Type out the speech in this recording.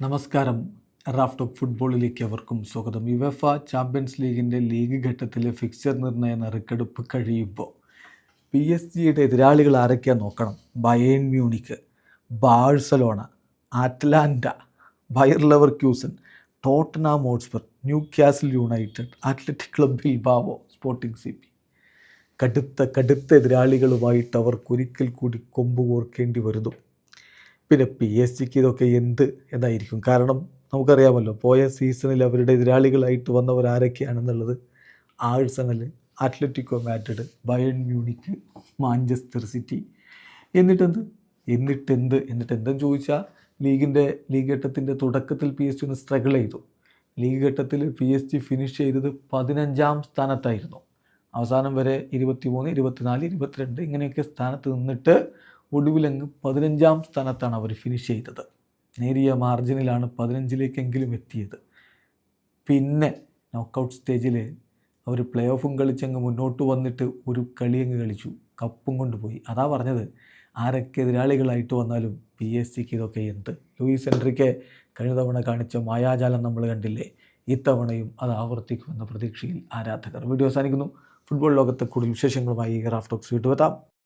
നമസ്കാരം. Raft of ഫുട്ബോളിലേക്ക് അവർക്കും സ്വാഗതം. യുവഫ ചാമ്പ്യൻസ് ലീഗിന്റെ ലീഗ് ഘട്ടത്തിലെ ഫിക്സർ നിർണയ നറുക്കെടുപ്പ് കഴിയുമ്പോൾ പി എസ് ജിയുടെ എതിരാളികൾ ആരൊക്കെയാണ് നോക്കണം? Bayern Munich Barcelona Atalanta Bayer Leverkusen Tottenham Hotspur Newcastle United Athletic Club Bilbao Sporting C P. കടുത്ത കടുത്ത എതിരാളികളുമായിട്ട് അവർക്കൊരിക്കൽ കൂടി കൊമ്പ് കോർക്കേണ്ടി വരുന്നു. പിന്നെ പി എസ് ജിക്ക് ഇതൊക്കെ എന്ത് എന്നായിരിക്കും? കാരണം നമുക്കറിയാമല്ലോ പോയ സീസണിൽ അവരുടെ എതിരാളികളായിട്ട് വന്നവർ ആരൊക്കെയാണെന്നുള്ളത് Arsenal Atletico Madrid Bayern Munich Manchester City എന്നിട്ടെന്ത്? എന്നിട്ടെന്ത്? എന്നിട്ട് എന്തെന്ന് ചോദിച്ചാൽ ലീഗിന്റെ ലീഗ് ഘട്ടത്തിന്റെ തുടക്കത്തിൽ പി എസ് ജി ഒന്ന് സ്ട്രഗിൾ ചെയ്തു. ലീഗ് ഘട്ടത്തിൽ പി എസ് ജി ഫിനിഷ് ചെയ്തത് പതിനഞ്ചാം സ്ഥാനത്തായിരുന്നു. അവസാനം വരെ ഇരുപത്തി ഇരുപത്തിമൂന്ന് ഇരുപത്തിനാല് ഇരുപത്തിരണ്ട് ഇങ്ങനെയൊക്കെ സ്ഥാനത്ത് നിന്നിട്ട് ഒടുവിലങ്ങ് പതിനഞ്ചാം സ്ഥാനത്താണ് അവർ ഫിനിഷ് ചെയ്തത്. നേരിയ മാർജിനിലാണ് പതിനഞ്ചിലേക്കെങ്കിലും എത്തിയത്. പിന്നെ നോക്കൗട്ട് സ്റ്റേജിൽ അവർ പ്ലേ ഓഫും കളിച്ചങ്ങ് മുന്നോട്ട് വന്നിട്ട് ഒരു കളിയങ്ങ് കളിച്ചു. കപ്പും കൊണ്ടുപോയി. അതാ പറഞ്ഞത് ആരൊക്കെ എതിരാളികളായിട്ട് വന്നാലും പി എസ് സിക്ക് ഇതൊക്കെ എന്ത്? ലൂയിസ് എൻട്രിക്ക് കഴിഞ്ഞ തവണ കാണിച്ച മായാജാലം നമ്മൾ കണ്ടില്ലേ? ഇത്തവണയും അത് ആവർത്തിക്കുമെന്ന പ്രതീക്ഷയിൽ ആരാധകർ. വീഡിയോ അവസാനിക്കുന്നു. ഫുട്ബോൾ ലോകത്തെ കൂടുതൽ വിശേഷങ്ങളുമായി റാഫ്റ്റോക്സ് വീട്ടുവെത്താം